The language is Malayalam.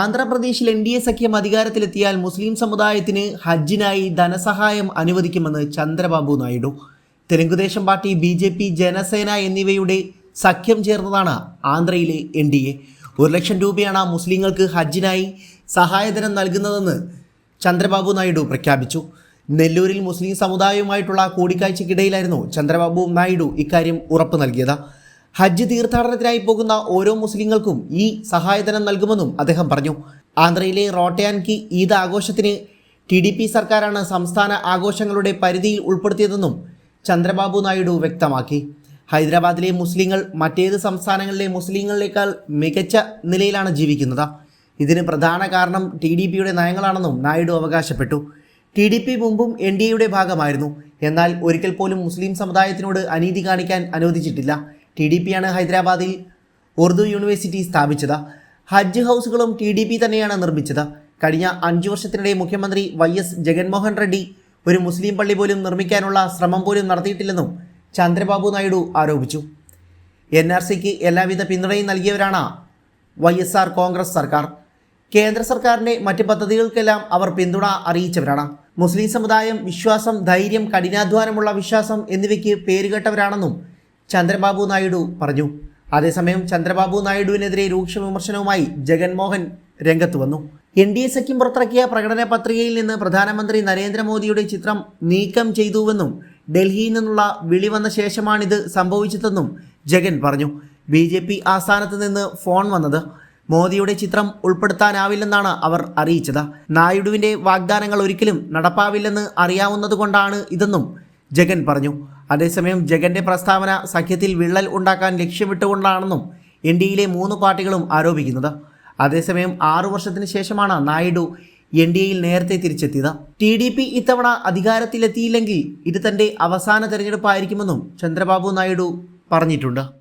ആന്ധ്രാപ്രദേശിൽ എൻ ഡി എ സഖ്യം അധികാരത്തിലെത്തിയാൽ മുസ്ലിം സമുദായത്തിന് ഹജ്ജിനായി ധനസഹായം അനുവദിക്കുമെന്ന് Chandrababu Naidu. Telugu Desam party B J P Janasena എന്നിവയുടെ സഖ്യം ചേർന്നതാണ് ആന്ധ്രയിലെ എൻ ഡി എ. ഒരു ലക്ഷം രൂപയാണ് മുസ്ലിങ്ങൾക്ക് ഹജ്ജിനായി സഹായധനം നൽകുന്നതെന്ന് ചന്ദ്രബാബു നായിഡു പ്രഖ്യാപിച്ചു. നെല്ലൂരിൽ മുസ്ലിം സമുദായവുമായിട്ടുള്ള കൂടിക്കാഴ്ചയ്ക്കിടയിലായിരുന്നു ചന്ദ്രബാബു നായിഡു ഇക്കാര്യം ഉറപ്പു നൽകിയത്. ഹജ്ജ് തീർത്ഥാടനത്തിനായി പോകുന്ന ഓരോ മുസ്ലിങ്ങൾക്കും ഈ സഹായധനം നൽകുമെന്നും അദ്ദേഹം പറഞ്ഞു. ആന്ധ്രയിലെ റോട്ടയാൻകി ഈദ് ആഘോഷത്തിന് ടി ഡി പി സർക്കാരാണ് സംസ്ഥാന ആഘോഷങ്ങളുടെ പരിധിയിൽ ഉൾപ്പെടുത്തിയതെന്നും ചന്ദ്രബാബു നായിഡു വ്യക്തമാക്കി. ഹൈദരാബാദിലെ മുസ്ലിങ്ങൾ മറ്റേത് സംസ്ഥാനങ്ങളിലെ മുസ്ലിങ്ങളിലേക്കാൾ മികച്ച നിലയിലാണ് ജീവിക്കുന്നത്. ഇതിന് പ്രധാന കാരണം ടി ഡി പിയുടെ നയങ്ങളാണെന്നും നായിഡു അവകാശപ്പെട്ടു. ടി ഡി പി മുമ്പും എൻ ഡി എയുടെ ഭാഗമായിരുന്നു. എന്നാൽ ഒരിക്കൽ പോലും മുസ്ലിം സമുദായത്തിനോട് അനീതി കാണിക്കാൻ അനുവദിച്ചിട്ടില്ല. ടി ഡി പിയാണ് ഹൈദരാബാദിൽ ഉറുദു യൂണിവേഴ്സിറ്റി സ്ഥാപിച്ചത്. ഹജ്ജ് ഹൗസുകളും ടി ഡി പി തന്നെയാണ് നിർമ്മിച്ചത്. കഴിഞ്ഞ അഞ്ചു വർഷത്തിനിടെ മുഖ്യമന്ത്രി വൈ എസ് ജഗൻമോഹൻ റെഡ്ഡി ഒരു മുസ്ലിം പള്ളി പോലും നിർമ്മിക്കാനുള്ള ശ്രമം പോലും നടത്തിയിട്ടില്ലെന്നും ചന്ദ്രബാബു നായിഡു ആരോപിച്ചു. എൻ ആർ സിക്ക് എല്ലാവിധ പിന്തുണയും നൽകിയവരാണ് വൈ എസ് ആർ കോൺഗ്രസ് സർക്കാർ. കേന്ദ്ര സർക്കാരിന്റെ മറ്റ് പദ്ധതികൾക്കെല്ലാം അവർ പിന്തുണ അറിയിച്ചവരാണ്. മുസ്ലിം സമുദായം വിശ്വാസം ധൈര്യം കഠിനാധ്വാനമുള്ള വിശ്വാസം എന്നിവയ്ക്ക് പേരുകേട്ടവരാണെന്നും ചന്ദ്രബാബു നായിഡു പറഞ്ഞു. അതേസമയം ചന്ദ്രബാബു നായിഡുവിനെതിരെ രൂക്ഷ വിമർശനവുമായി ജഗൻമോഹൻ രംഗത്ത് വന്നു. എൻ ഡി എ സഖ്യം പുറത്തിറക്കിയ പ്രകടന പത്രികയിൽ നിന്ന് പ്രധാനമന്ത്രി നരേന്ദ്രമോദിയുടെ ചിത്രം നീക്കം ചെയ്തുവെന്നും ഡൽഹിയിൽ നിന്നുള്ള വിളി വന്ന ശേഷമാണിത് സംഭവിച്ചതെന്നും ജഗൻ പറഞ്ഞു. ബി ജെ പി ആസ്ഥാനത്ത് നിന്ന് ഫോൺ വന്നത്. മോദിയുടെ ചിത്രം ഉൾപ്പെടുത്താനാവില്ലെന്നാണ് അവർ അറിയിച്ചത്. നായിഡുവിന്റെ വാഗ്ദാനങ്ങൾ ഒരിക്കലും നടപ്പാവില്ലെന്ന് അറിയാവുന്നതുകൊണ്ടാണ് ഇതെന്നും ജഗൻ പറഞ്ഞു. അതേസമയം ജഗന്റെ പ്രസ്താവന സഖ്യത്തിൽ വിള്ളൽ ഉണ്ടാക്കാൻ ലക്ഷ്യമിട്ടുകൊണ്ടാണെന്നും എൻ ഡി എയിലെ മൂന്ന് പാർട്ടികളും ആരോപിക്കുന്നത്. അതേസമയം ആറു വർഷത്തിന് ശേഷമാണ് നായിഡു എൻ ഡി എയിൽ നേരത്തെ തിരിച്ചെത്തിയത്. ടി ഡി പി ഇത്തവണ അധികാരത്തിലെത്തിയില്ലെങ്കിൽ ഇത് തന്റെ അവസാന തെരഞ്ഞെടുപ്പായിരിക്കുമെന്നും ചന്ദ്രബാബു നായിഡു പറഞ്ഞിട്ടുണ്ട്.